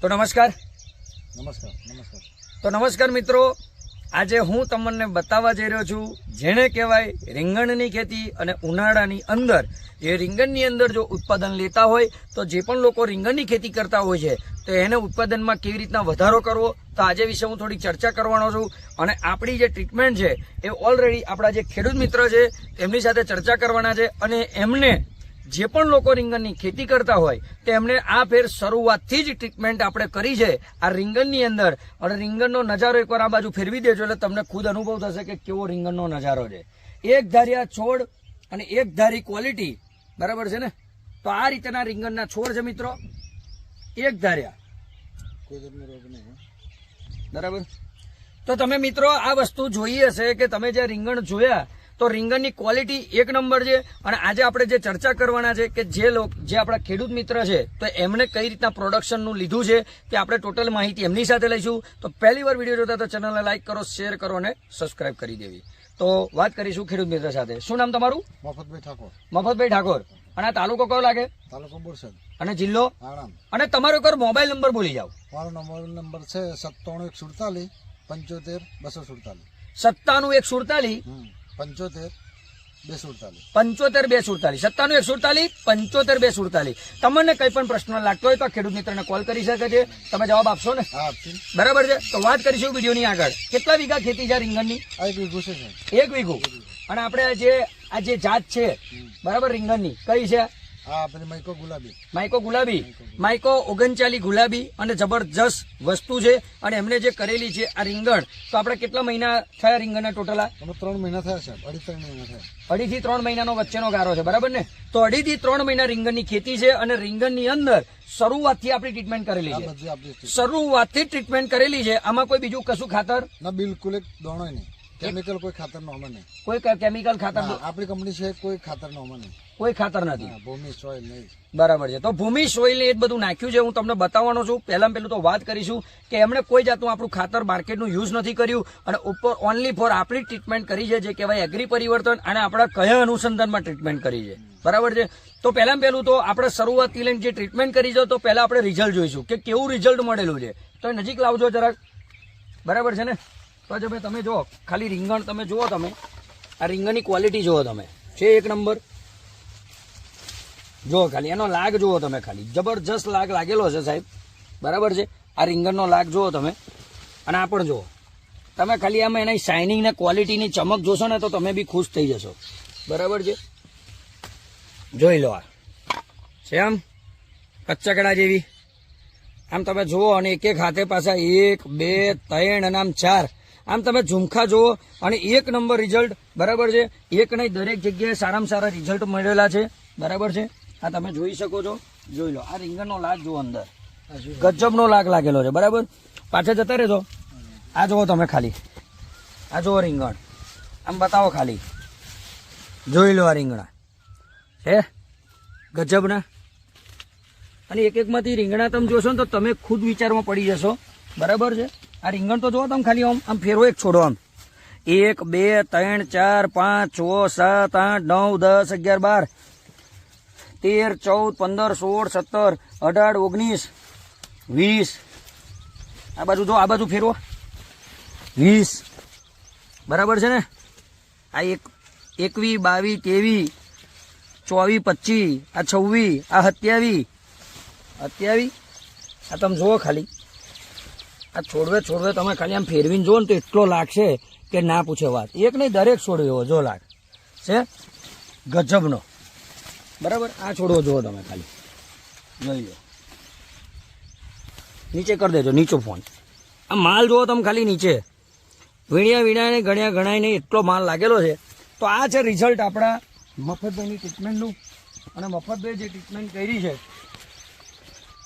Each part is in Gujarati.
તો નમસ્કાર. નમસ્કાર નમસ્કાર. તો નમસ્કાર મિત્રો આજે હું તમને બતાવવા જઈ રહ્યો છું જેને કહેવાય રીંગણની ખેતી અને ઉનાળાની અંદર. એ રીંગણની અંદર જો ઉત્પાદન લેતા હોય તો જે પણ લોકો રીંગણની ખેતી કરતા હોય છે તો એને ઉત્પાદનમાં કેવી રીતના વધારો કરવો તો આજે વિશે હું થોડી ચર્ચા કરવાનો છું. અને આપણી જે ટ્રીટમેન્ટ છે એ ઓલરેડી આપણા જે ખેડૂત મિત્ર છે તેમની સાથે ચર્ચા કરવાના છે અને એમને જે પણ લોકો રીંગણની ખેતી કરતા હોય તેમણે આ ફેર શરૂઆતથી જ ટ્રીટમેન્ટ આપણે કરી છે. આ રીંગણની અંદર. અને રીંગણનો નજારો એકવાર આ બાજુ ફેરવી દેજો એટલે તમને ખુદ અનુભવ થશે કે કેવો રીંગણનો નજારો છે. એક ધારિયા છોડ અને એક ધારી ક્વોલિટી બરાબર છે ને? તો આ રીતના રીંગણના છોડ છે મિત્રો. એક ધાર્યા. બરાબર? તો તમે મિત્રો આ વસ્તુ જોઈ હશે કે તમે જે રીંગણ જોયા તો રીંગણની ક્વોલિટી એક નંબર છે. અને આજે આપણે જે ચર્ચા કરવાના છે કે જે લોક જે આપણા ખેડૂત મિત્ર છે તો એમણે કઈ રીતના પ્રોડક્શનનું લીધું છે તે આપણે ટોટલ માહિતી એમની સાથે લઈશું. તો પહેલી વાર વીડિયો જોતા તો ચેનલને લાઈક કરો શેર કરો અને સબસ્ક્રાઇબ કરી દેવી. તો વાત કરીશું ખેડૂત મિત્ર સાથે. શું નામ તમારું? મફતભાઈ ઠાકોર. મફતભાઈ ઠાકોર. અને આ તાલુકો કયો લાગે? તાલુકો બોરસદ. અને જિલ્લો? આણંદ. અને તમારો એકવાર મોબાઈલ નંબર બોલી જાઓ. મારો નંબર નંબર છે સત્તાણું એક સુડતાલીસ પંચોતેર બસો સુડતાલીસ. સત્તાનું એક સુડતાલીસ? પંચોતેર બે સુડતાલીસ પંચોતેર બે સુડતાલીસ સત્તાનું એક સુડતાલીસ પંચોતેર બે સુડતાલીસ તમને કઈ પણ પ્રશ્ન લાગતો હોય તો ખેડૂત મિત્રને કોલ કરી શકે છે. તમે જવાબ આપશો ને? બરાબર છે? તો વાત કરીશું વિડીયોની આગળ. કેટલા વીઘા ખેતી છે રીંગણની? એક વીઘું છે એક વીઘું. અને આપણે જે આ જે જાત છે બરાબર રીંગણની કઈ છે? મૈકો ગુલાબી. માઇકો ગુલાબી. માઇકો ઓગણચાલી ગુલાબી અને જબરજસ્ત વસ્તુ છે અને એમને જે કરેલી છે આ રીંગણ તો આપણે કેટલા મહિના થયા રીંગણના ટોટલ ત્રણ મહિના થયા છે અઢી ત્રણ મહિના થયા. અઢી થી ત્રણ મહિનાનો વચ્ચેનો ગારો છે બરાબર ને? તો અઢી થી ત્રણ મહિના રીંગણની ખેતી છે અને રીંગણની અંદર શરૂઆતથી આપણી ટ્રીટમેન્ટ કરેલી છે. શરૂઆતથી ટ્રીટમેન્ટ કરેલી છે આમાં કોઈ બીજું કશું ખાતર? ના બિલકુલ એક દોણો નહીં. કેમિકલ કોઈ ખાતર નો અમે નહીં. કોઈ ક- કેમિકલ ખાતર આપણી કંપની છે કોઈ ખાતર નો અમે નહીં. કોઈ ખાતર નથી. ભૂમિ સોઇલ નહીં. બરાબર છે. તો ભૂમિ સોઇલ એ બધું નાખ્યું છે. હું તમને બતાવવાનો છું. પહેલા પહેલું તો વાત કરીશું કે એમણે કોઈ જાતનું આપણું ખાતર માર્કેટનું યુઝ નથી કર્યું અને ઉપર ઓનલી ફોર આપણી ટ્રીટમેન્ટ કરી છે જે કહેવાય એગ્રી પરિવર્તન અને આપણા કયા અનુસંધાનમાં ટ્રીટમેન્ટ કરી છે. બરાબર છે? તો પહેલા પહેલું તો આપણે શરૂઆતથી લઈને જે ટ્રીટમેન્ટ કરી છે તો પહેલા આપણે રિઝલ્ટ જોઈશું કે કેવું રિઝલ્ટ મળેલું છે. તો નજીક લાવજો જરાક. બરાબર છે ને? તો જો તમે જુઓ ખાલી રીંગણ તમે જુઓ તમે. આ રીંગણની ક્વોલિટી જુઓ તમે. છે એક નંબર. જુઓ ખાલી, એનો લાગ જુઓ તમે ખાલી. જબરજસ્ત લાગ લાગેલો છે સાહેબ. બરાબર છે? આ રીંગણનો લાગ જુઓ તમે. અને આ પણ જુઓ. તમે ખાલી આમાં એની શાઇનિંગ ને ક્વોલિટીની ચમક જોશો ને તો તમે બી ખુશ થઈ જશો. બરાબર છે? જોઈ લો આ. છે આમ? કચ્ચકડા જેવી. આમ તમે જુઓ અને એક એક હાથે પાછા એક, બે, ત્રણ અને આમ ચાર. આમ તમે ઝુમખા જુઓ અને એક નંબર રિઝલ્ટ બરાબર છે? એક નહીં, દરેક જગ્યાએ સારામાં સારા રિઝલ્ટ મળેલા છે. બરાબર છે? આ તમે જોઈ શકો છો. જોઈ લો. આ રીંગણનો લાગ જુઓ અંદર. ગજબનો લાગ લાગેલો છે. બરાબર? પાછા જતા રહેજો. આ જુઓ તમે ખાલી. આ જુઓ રીંગણ. આમ બતાવો ખાલી. જોઈ લો આ રીંગણા. હે? ગજબના? અને એક એકમાંથી રીંગણા તમે જોશો ને તો તમે ખુદ વિચારમાં પડી જશો. બરાબર છે? આ રીંગણ તો જુઓ તમે ખાલી આમ આમ ફેરવો એક છોડો આમ. એક, બે, ત્રણ, ચાર, પાંચ, છ, સાત, આઠ, નવ, દસ, અગિયાર, બાર. તેર, ચૌદ, પંદર, સોળ, સત્તર, અઢાર, ઓગણીસ, વીસ. આ બાજુ જો, આ બાજુ ફેરવો વીસ. બરાબર છે ને? આ એક, એકવી, બાવી, તેવી ચોવીસ પચીસ, આ છવ્વીસ, આ સત્યાવીસ. અત્યાવી આ તમે જુઓ ખાલી. આ છોડવે છોડવે તમે ખાલી આમ ફેરવીને જુઓ ને તો એટલો લાગશે કે ના પૂછે વાત. એક નહીં, દરેક છોડવો એવો, જો લાગ. છે? ગજબનો. બરાબર? આ છોડવો જુઓ તમે ખાલી. જોઈ લો. નીચે કરી દેજો, નીચો ફોન. આ માલ જુઓ તમે ખાલી નીચે. વીણ્યા વીણ્યા ગણ્યા ગણાય નહીં એટલો માલ લાગેલો છે. તો આ છે રિઝલ્ટ આપણા મફતભાઈની ટ્રીટમેન્ટનું અને મફતભાઈ જે ટ્રીટમેન્ટ કરી છે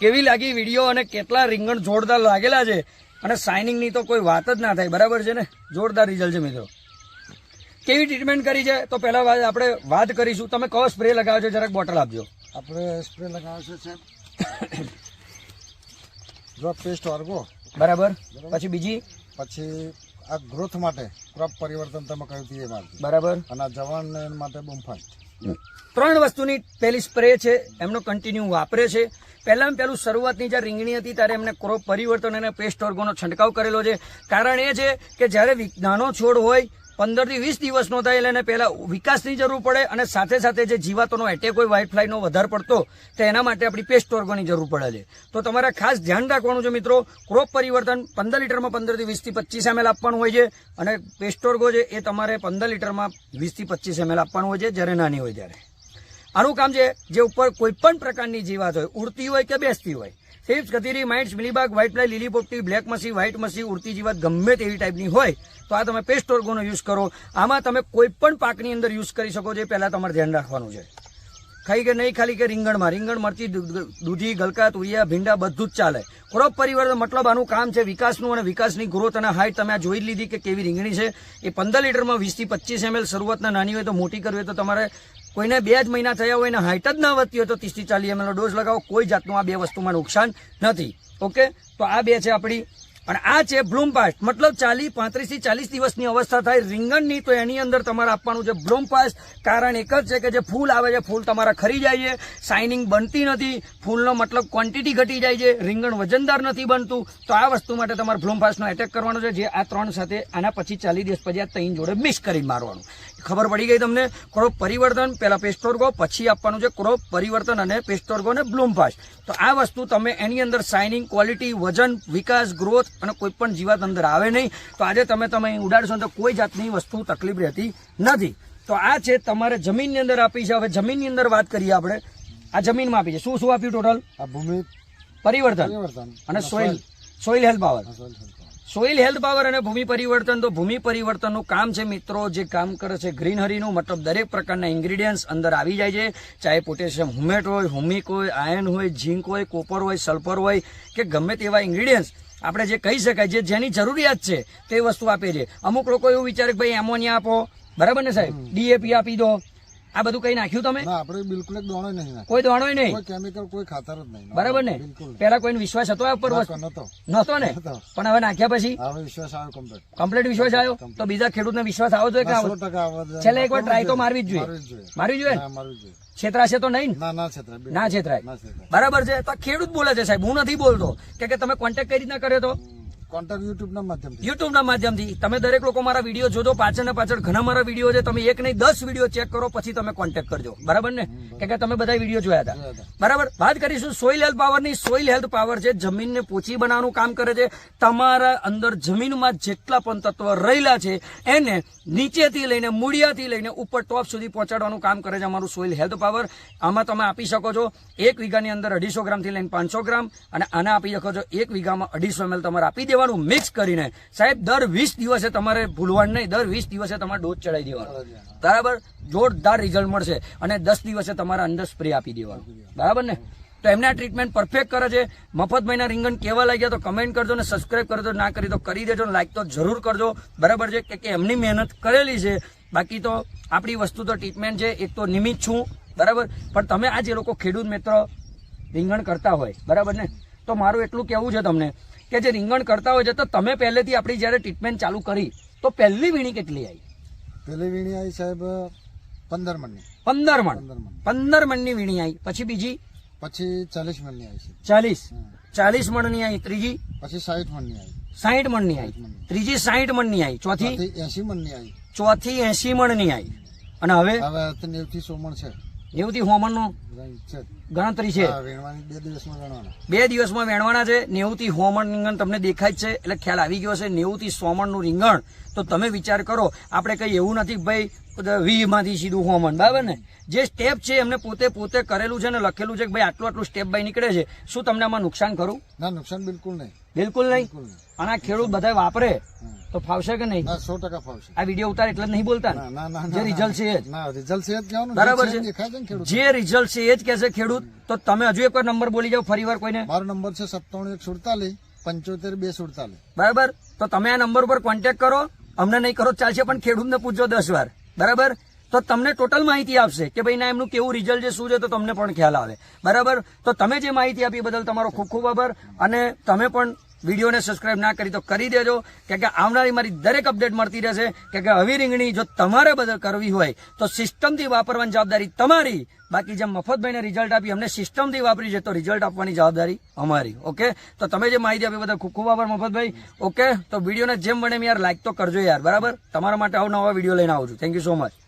કેવી લાગી વીડિયો અને કેટલા રીંગણ જોરદાર લાગેલા છે? અને શાઇનિંગની તો કોઈ વાત જ ના થાય. બરાબર છે ને? જોરદાર રિઝલ્ટ છે મિત્રો. કેવી ટ્રીટમેન્ટ કરી છે? તો પહેલા વાત આપણે વાત કરીશું. તમે કયો સ્પ્રે લગાવ્યો છે? જરાક બોટલ આપજો. આપણે સ્પ્રે લગાવ્યો છે સાહેબ. ડ્રોપ પેસ્ટ ઓર્ગો બરાબર. પછી બીજી? પછી આ ગ્રોથ માટે ક્રોપ પરિવર્તન તમે કહ્યું હતું એ મારથી. બરાબર. અને આ જવાન માટે બુમફાસ્ટ ત્રણ વસ્તુની પહેલી સ્પ્રે છે. એમનો કન્ટિન્યુ વાપરે છે. પહેલામાં પહેલું શરૂઆતની જ્યારે રીંગણી હતી ત્યારે એમને ક્રોપ પરિવર્તન અને પેસ્ટ ઓર્ગોનો છંટકાવ કરેલો છે. કારણ એ છે કે જ્યારે નાનો છોડ હોય, પંદરથી વીસ દિવસનો થાય એટલે પહેલા વિકાસની જરૂર પડે અને સાથે સાથે જે જીવાતોનો એટેક હોય વ્હાઇટ વધારે પડતો, તો એના માટે આપણી પેસ્ટ ઓર્ગોની જરૂર પડે છે. તો તમારે ખાસ ધ્યાન રાખવાનું છે મિત્રો ક્રોપ પરિવર્તન પંદર લીટરમાં પંદરથી વીસથી પચીસ એમએલ આપવાનું હોય છે અને પેસ્ટોર્ગો છે એ તમારે પંદર લીટરમાં વીસથી પચીસ એમએલ આપવાનું હોય છે જ્યારે નાની હોય ત્યારે. આનું કામ છે, જે ઉપર કોઈપણ પ્રકારની જીવાત હોય, ઉડતી હોય કે બેસતી હોય સેપ્સ કથીરી માઇટ્સ મિલીબાગ, વ્હાઇટ ફ્લાય, લીલી પોપટી, બ્લેક મસી, વ્હાઇટ મસી, ઉડતી જીવાત ગમે તેવી ટાઈપની હોય, તો આ તમે પેસ્ટ ઓર્ગોનો યુઝ કરો. આમાં તમે કોઈપણ પાકની અંદર યુઝ કરી શકો છો, એ પહેલાં તમારે ધ્યાન રાખવાનું છે. ખાઈ કે નહીં ખાલી કે રીંગણમાં. રીંગણ, મરચી, દૂધી ગલકા, તુરિયા, ભીંડા, બધું જ ચાલે. ક્રોપ પરિવર્તન મતલબ આનું કામ છે વિકાસનું અને વિકાસની ગ્રોથ અને હાઇટ તમે આ જોઈ લીધી કે કેવી રીંગણી છે. એ પંદર લીટરમાં વીસથી પચીસ એમએલ શરૂઆતના નાની હોય તો મોટી કરવી હોય તો તમારે કોઈને બે જ મહિના થયા હોય ને હાઇટ જ ના વધતી હોય તો ત્રીસથી ચાલીસ એમએલનો ડોઝ લગાવો. કોઈ જાતનું આ બે વસ્તુમાં નુકસાન નથી. ઓકે? તો આ બે છે આપણી. અને આ છે બ્લૂમપાસ્ટ. મતલબ ચાલીસ, પાંત્રીસથી ચાલીસ દિવસની અવસ્થા થાય રીંગણની, તો એની અંદર તમારે આપવાનું છે બ્લૂમપાસ્ટ. કારણ એક જ છે કે જે ફૂલ આવે છે, ફૂલ તમારા ખરી જાય છે. શાઇનિંગ બનતી નથી. ફૂલનો મતલબ ક્વોન્ટિટી ઘટી જાય છે. રીંગણ વજનદાર નથી બનતું. તો આ વસ્તુ માટે તમારે બ્લૂમપાસ્ટનો એટેક કરવાનો છે, જે આ ત્રણ સાથે આના પછી ચાલીસ દિવસ પછી આ ત્રણ જોડે મિક્સ કરી મારવાનું. ખબર પડી ગઈ તમને? ક્રોપ પરિવર્તન પહેલાં પેસ્ટોર્ગો પછી આપવાનું છે ક્રોપ પરિવર્તન અને પેસ્ટોર્ગો અને બ્લૂમ ફાસ્ટ તો આ વસ્તુ તમે એની અંદર શાઇનિંગ ક્વોલિટી વજન વિકાસ ગ્રોથ અને કોઈ પણ જીવાત અંદર આવે નહીં. તો આજે તમે તમે ઉડાડશો તો કોઈ જાતની વસ્તુ તકલીફ રહેતી નથી. તો આ છે તમારે જમીનની અંદર આપી છે. હવે જમીનની અંદર વાત કરીએ આપણે. આ જમીનમાં આપી છે. શું શું આપ્યું ટોટલ ભૂમિ પરિવર્તન પરિવર્તન. અને soil soil health power. Soil health power અને ભૂમિ પરિવર્તન તો ભૂમિ પરિવર્તનનું કામ છે મિત્રો. જે કામ કરે છે ગ્રીનહરીનું મતલબ દરેક પ્રકારના ઇન્ગ્રીડિયન્ટ્સ અંદર આવી જાય છે. ચાહે પોટેશિયમ હુમેટ હોય હુમિક હોય આયર્ન હોય ઝીંક હોય કોપર હોય સલ્ફર હોય કે ગમે તેવા ઇન્ગ્રીડિયન્ટ્સ આપણે જે કહી શકાય જે જેની જરૂરિયાત છે તે વસ્તુ આપે છે. અમુક લોકો એવું વિચારે કે ભાઈ એમોનિયા આપો. બરાબર ને સાહેબ? ડીએપી આપી દો. આ બધું કઈ નાખ્યું તમે? ના આપણે બિલકુલ એક દોણો નહીં કોઈ કોઈ કેમિકલ કોઈ ખાતર જ નહીં. બરાબર ને? પેલા કોઈને વિશ્વાસ હતો આ ઉપર નતો ને? પણ હવે નાખ્યા પછી? હવે વિશ્વાસ આવ્યો કમ્પ્લીટ કમ્પ્લીટ વિશ્વાસ આવ્યો? તો બીજા ખેડૂતને વિશ્વાસ આવો જોઈએ કે આવો? છેલ્લે એકવાર try તો મારવી જ જોઈએ. મારવી જોઈએ. મારવી ને? ના, જોઈએ. છેતરાશે તો નહીં ના? ના છેતરાય. ના છેતરાય. બરાબર છે? તો ખેડૂત બોલે છે સાહેબ. હું નથી બોલતો. કે કે તમે કોન્ટેક્ટ કઈ રીતના કર્યો તો? કોન્ટેક્ટ યુટ્યુબના માધ્યમથી. યુટ્યુબના માધ્યમથી. તમે દરેક લોકો મારા વીડિયો જોજો. પાછળ ને પાછળ ઘણા મારા વીડિયો છે. તમે એક નહીં દસ વીડિયો ચેક કરો પછી તમે કોન્ટેક્ટ કરજો. બરાબર ને? કે કે તમે બધા વીડિયો જોયા હતા. બરાબર? વાત કરીશું સોઇલ હેલ્થ પાવરની સોઇલ હેલ્થ પાવર છે જમીનને પોચી બનાવવાનું કામ કરે છે. તમારા અંદર જમીનમાં જેટલા પણ તત્વ રહેલા છે એને નીચેથી લઈને મૂળિયાથી લઈને ઉપર ટોપ સુધી પહોંચાડવાનું કામ કરે છે અમારું સોઇલ હેલ્થ પાવર આમાં તમે આપી શકો છો એક વીઘાની અંદર અઢીસો ગ્રામથી લઈને પાંચસો ગ્રામ અને આના આપી શકો છો એક વીઘામાં અઢીસો એમએલ તમારે આપી દેવાનું મિક્સ કરીને. સાહેબ દર વીસ દિવસે તમારે ભૂલવાનું નહીં. દર વીસ દિવસે તમારે ડોઝ ચડાવી દેવાનો. બરાબર? જોરદાર રિઝલ્ટ મળશે અને દસ દિવસે તમારા અંદર સ્પ્રે આપી દેવાનો. બરાબર ને? તો એમને આ ટ્રીટમેન્ટ પરફેક્ટ કરે છે. મફત મહિના રીંગણ કેવા લાગ્યા તો કમેન્ટ કરજો ને સબસ્ક્રાઇબ કરજો. ના કરી તો કરી દેજો લાઈક તો જરૂર કરજો. બરાબર છે? કે કે એમની મહેનત કરેલી છે. બાકી તો આપણી વસ્તુ તો ટ્રીટમેન્ટ છે. એક તો નિમિત્ત છું. બરાબર? પણ તમે આ જે લોકો ખેડૂત મિત્ર રીંગણ કરતા હોય. બરાબર ને? તો મારું એટલું કહેવું છે તમને. કે જે રીંગણ કરતા હોય છે તો તમે પહેલેથી આપણી જ્યારે ટ્રીટમેન્ટ ચાલુ કરી તો પહેલી વીણી કેટલી આવી? પહેલી વીણી આવી સાહેબ પંદર મણની. પંદર મણ. પંદર મણની વીણી આવી. પછી બીજી? પછી ચાલીસ મણની આવી ચાલીસ. ચાલીસ મણની આવી. ત્રીજી? પછી સાઠ મણની આવી. સાહીઠ મણની આવી. ત્રીજી સાહીઠ મણની આવી. ચોથી? ચોથી એસી મણની આવી. ચોથી એસી મણની આવી. અને હવે? હવે નેવથી સો મણ છે. નેવથી હોમણનું છે ગણતરી છે? બે દિવસમાં વેણવાના છે નેવુંથી હોમણ રીંગણ તમને દેખાય છે. એટલે ખ્યાલ આવી ગયો છે નેવુંથી સોમણનું રીંગણ. તો તમે વિચાર કરો આપણે કઈ એવું નથી કે ભાઈ વી માંથી સીધું હોમન બરાબર ને? જે સ્ટેપ છે એમને પોતે પોતે કરેલું છે ને લખેલું છે કે ભાઈ આટલું આટલું સ્ટેપ બાય નીકળે છે શું તમને આમાં નુકસાન ખરું? ના નુકસાન બિલકુલ નહીં. બિલકુલ નહીં? અને આ ખેડૂત બધા વાપરે તો ફાવશે કે નહીં? સો ટકા ફાવશે. આ વીડિયો ઉતાર એટલે નહીં બોલતા જે રિઝલ્ટ છે રિઝલ્ટ બરાબર છે જે રિઝલ્ટ છે એ જ કહેશે ખેડૂત. તો તમે હજુ એક નંબર બોલી જાઓ ફરી વાર કોઈને. મારો નંબર છે સત્તાણું એક સુડતાલીસ પંચોતેર બે સુડતાલીસ. બરાબર? તો તમે આ નંબર ઉપર કોન્ટેક્ટ કરો. અમને નહીં કરો ચાલશે પણ ખેડૂતને પૂછજો દસ વાર. બરાબર? તો તમને ટોટલ માહિતી આપશે કે ભાઈ ના, એમનું કેવું રિઝલ્ટ છે, શું છે, તો તમને પણ ખ્યાલ આવે. બરાબર? તો તમે જે માહિતી આપી બદલ તમારો ખૂબ ખૂબ આભાર. અને તમે પણ વિડીયોને સબસ્ક્રાઇબ ના કરી તો કરી દેજો. કે કે આવનારી મારી દરેક અપડેટ મળતી રહેશે. કે કે આવી રીંગણી જો તમારે બદલ કરવી હોય, તો સિસ્ટમથી વાપરવાની જવાબદારી તમારી. બાકી જેમ મફતભાઈને રિઝલ્ટ આપી, અમને સિસ્ટમથી વાપરી છે, તો રિઝલ્ટ આપવાની જવાબદારી અમારી. ઓકે? તો તમે જે માહિતી આપી બધા ખૂબ ખૂબ આભાર મફતભાઈ. ઓકે? તો વિડીયોને જેમ બને યાર લાઈક તો કરજો યાર. બરાબર? તમારા માટે આવું નવા વીડિયો લઈને આવું છું. Thank you so much